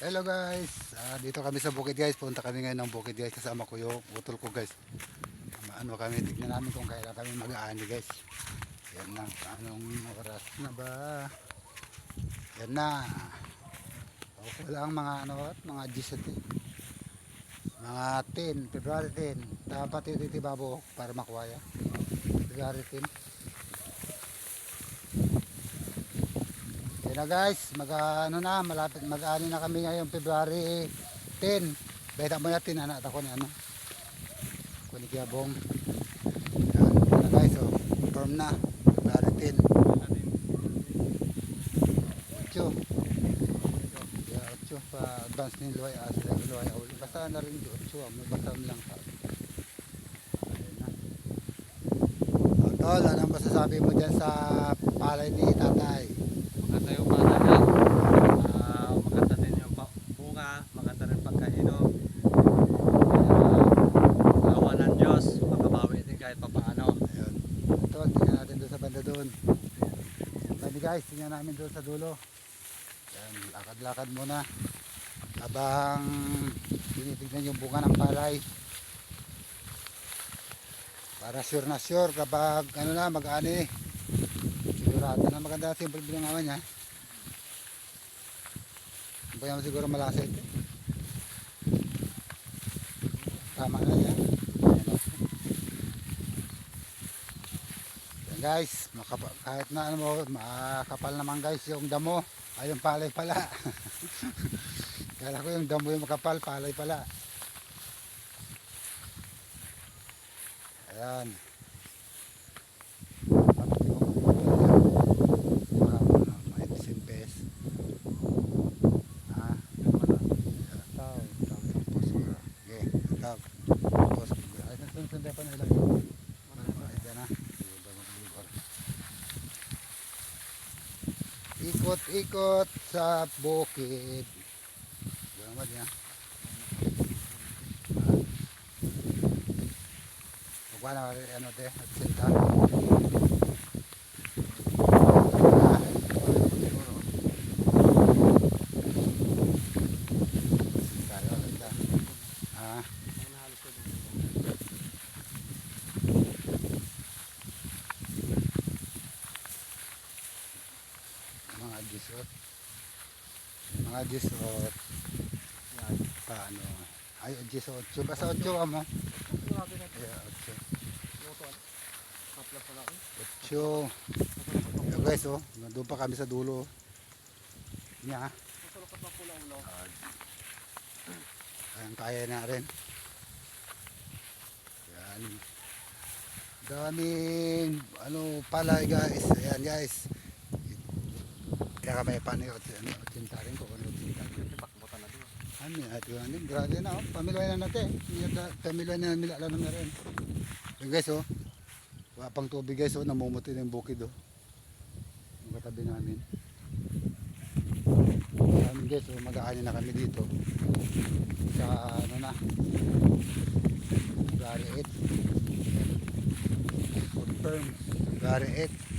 Hello guys, Ah, dito kami sa bukid guys. Punta kami ngayon ng bukid guys. Kasama ko yung utol ko guys. Ano kami, tignan namin kung kailan kami mag-aani guys. Yan na, anong oras na ba? Yan na. Okay lang mga ano, mga 17. Mga 10, February 10. Dapat ito itibabo para makuha yan. February 10. Na guys, mag ano na, malapit mag-ano na kami ngayon February 10. Beta mo natin anak ako ni ano. Kuni Kiabong. Yan, na guys, oh. Confirm na. February 10. Ocho. Yeah, ocho pa advance ni Luay as Luay Aul. Basta na rin ocho, ah. may basta lang. Oh, Tol, anong masasabi mo dyan sa palay ni tatay? Maganda yung bata niya. Ah, maganda din yung pa- bunga, maganda rin pagkahinom. Kaya, awa ng Diyos, makabawi din kahit papaano. Ayun. Ito, tingnan natin doon sa banda doon. Sabi guys, tingnan namin doon sa dulo. Yan, lakad-lakad muna. Habang tinitignan yung bunga ng palay. Para sure na sure kapag ano na mag-ani. Sigurado na maganda simple binangawan niya. Hindi siguro malasit. Tama na yan. Ayan, okay. Yan guys, makapa, kahit na ano mo, makapal naman guys yung damo. Ay yung palay pala. Kala ko yung damo yung makapal, palay pala. Ayan. Ano, tapos, okay, tao, tapos, ay, nagsunod pa na ilang yun. Ay, dyan na. Ikot-ikot sa bukid. Ba niya? Na ano de, nagsinta. Mga gisot. Mga gisot. Yan. Paano? Ay, gisot. Basta otso ka mo. Pala ko. Otso. Ayan guys, oh. Nandun pa kami sa dulo. Niya. Ka pa pula ulo. Ayan, kaya na rin. Yan. Daming, ano, palay guys. Ayan guys. Kaya may paano yung ano, tinta rin ko. Ano. Pakbutan na din. Ano yan, ito yan. Grabe na, oh. Pamiloy na natin. Pamiloy na nila alam na rin. Ayan guys, oh. Wala pang tubig guys, oh. Namumuti na yung bukid, oh. Yung katabi namin. Ayan guys, oh. Mag-aani na kami dito. Sa ano na. February 8. Confirm. February 8.